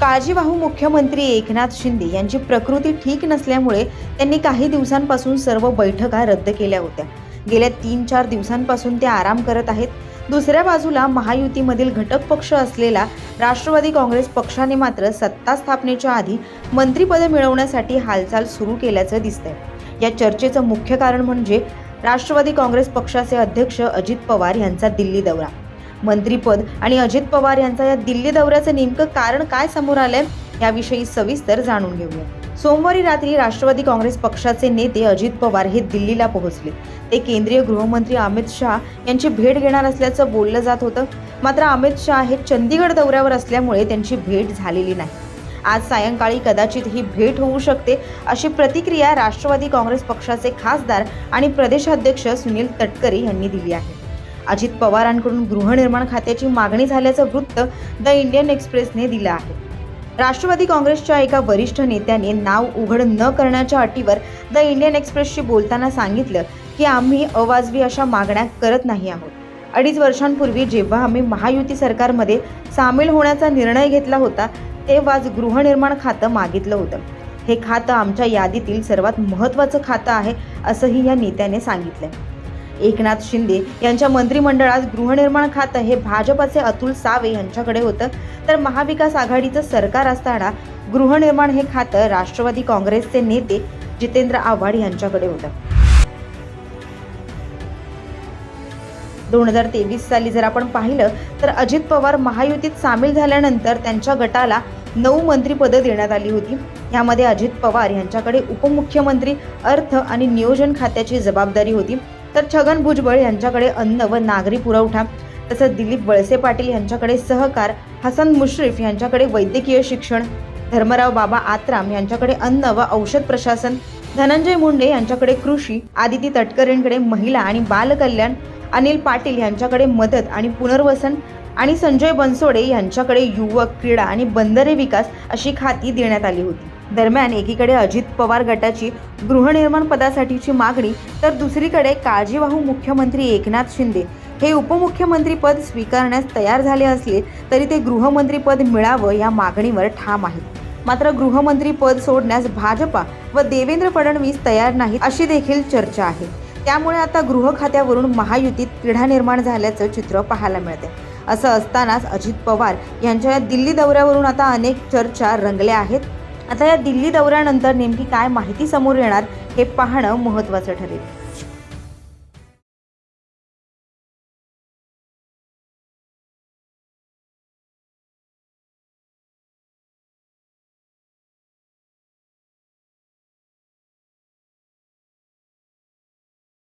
काळजीवाहू मुख्यमंत्री एकनाथ शिंदे यांची प्रकृती ठीक नसल्यामुळे त्यांनी काही दिवसांपासून सर्व बैठका रद्द केल्या होत्या. गेल्या तीन चार दिवसांपासून ते आराम करत आहेत. दुसऱ्या बाजूला महायुतीमधील घटक पक्ष असलेला राष्ट्रवादी काँग्रेस पक्षाने मात्र सत्ता स्थापनेच्या आधी मंत्रिपद मिळवण्यासाठी हालचाल सुरू केल्याचं दिसतंय. या चर्चेचं मुख्य कारण म्हणजे राष्ट्रवादी काँग्रेस पक्षाचे अध्यक्ष अजित पवार यांचा दिल्ली दौरा. मंत्रीपद आणि अजित पवार यांचा या दिल्ली दौऱ्याचं नेमकं कारण काय समोर आलंय याविषयी सविस्तर जाणून घेऊया. सोमवारी रात्री राष्ट्रवादी काँग्रेस पक्षाचे नेते अजित पवार हे दिल्लीला पोहोचले. ते केंद्रीय गृहमंत्री अमित शहा यांची भेट घेणार असल्याचं बोललं जात होतं. मात्र अमित शहा हे चंदीगड दौऱ्यावर असल्यामुळे त्यांची भेट झालेली नाही. आज सायंकाळी कदाचित ही भेट होऊ शकते अशी प्रतिक्रिया राष्ट्रवादी काँग्रेस पक्षाचे खासदार आणि प्रदेशाध्यक्ष सुनील तटकरे यांनी दिली आहे. अजित पवारांकडून गृहनिर्माण खात्याची मागणी झाल्याचं वृत्त द इंडियन एक्सप्रेसने दिलं आहे. राष्ट्रवादी काँग्रेसच्या एका वरिष्ठ नेत्याने नाव उघड न करण्याच्या अटीवर द इंडियन एक्सप्रेसशी बोलताना सांगितलं की आम्ही अवाजवी अशा मागण्या करत नाही आहोत. अडीच वर्षांपूर्वी जेव्हा आम्ही महायुती सरकारमध्ये सामील होण्याचा निर्णय घेतला होता तेव्हाच गृहनिर्माण खातं मागितलं होतं. हे खातं आमच्या यादीतील सर्वात महत्त्वाचं खातं आहे असंही या नेत्याने सांगितलंय. एकनाथ शिंदे यांच्या मंत्रिमंडळात गृहनिर्माण खातं हे भाजपचे अतुल सावे यांच्याकडे होतं. तर महाविकास आघाडीचं सरकार असताना गृहनिर्माण हे खातं राष्ट्रवादी काँग्रेसचे नेते जितेंद्र आव्हाड यांच्याकडे होतं. दोन हजार तेवीस साली जर आपण पाहिलं तर अजित पवार महायुतीत सामील झाल्यानंतर त्यांच्या गटाला नऊ मंत्रिपदं देण्यात आली होती. यामध्ये अजित पवार यांच्याकडे उपमुख्यमंत्री अर्थ आणि नियोजन खात्याची जबाबदारी होती. तर छगन भुजबळ यांच्याकडे अन्न व नागरी पुरवठा तसंच दिलीप वळसे पाटील यांच्याकडे सहकार हसन मुश्रीफ यांच्याकडे वैद्यकीय शिक्षण धर्मराव बाबा आत्राम यांच्याकडे अन्न व औषध प्रशासन धनंजय मुंडे यांच्याकडे कृषी आदिती तटकरेंकडे महिला आणि बालकल्याण अनिल पाटील यांच्याकडे मदत आणि पुनर्वसन आणि संजय बनसोडे यांच्याकडे युवक क्रीडा आणि बंदरे विकास अशी खाती देण्यात आली होती. दरम्यान एकीकडे अजित पवार गटाची गृहनिर्माण पदासाठीची मागणी तर दुसरीकडे काळजीवाहू मुख्यमंत्री एकनाथ शिंदे. हे उपमुख्यमंत्रीपद स्वीकारण्यास तयार झाले असले तरी ते गृहमंत्रीपद मिळावं या मागणीवर ठाम आहेत. मात्र गृहमंत्रीपद सोडण्यास भाजपा व देवेंद्र फडणवीस तयार नाहीत अशी देखील चर्चा आहे. त्यामुळे आता गृह खात्यावरून महायुतीत तिढा निर्माण झाल्याचं चित्र पाहायला मिळते असं असतानाच अजित पवार यांच्या या दिल्ली दौऱ्यावरून आता अनेक चर्चा रंगल्या आहेत. आता या दिल्ली दौऱ्यानंतर नेमकी काय माहिती समोर येणार हे पाहणं महत्त्वाचं ठरेल.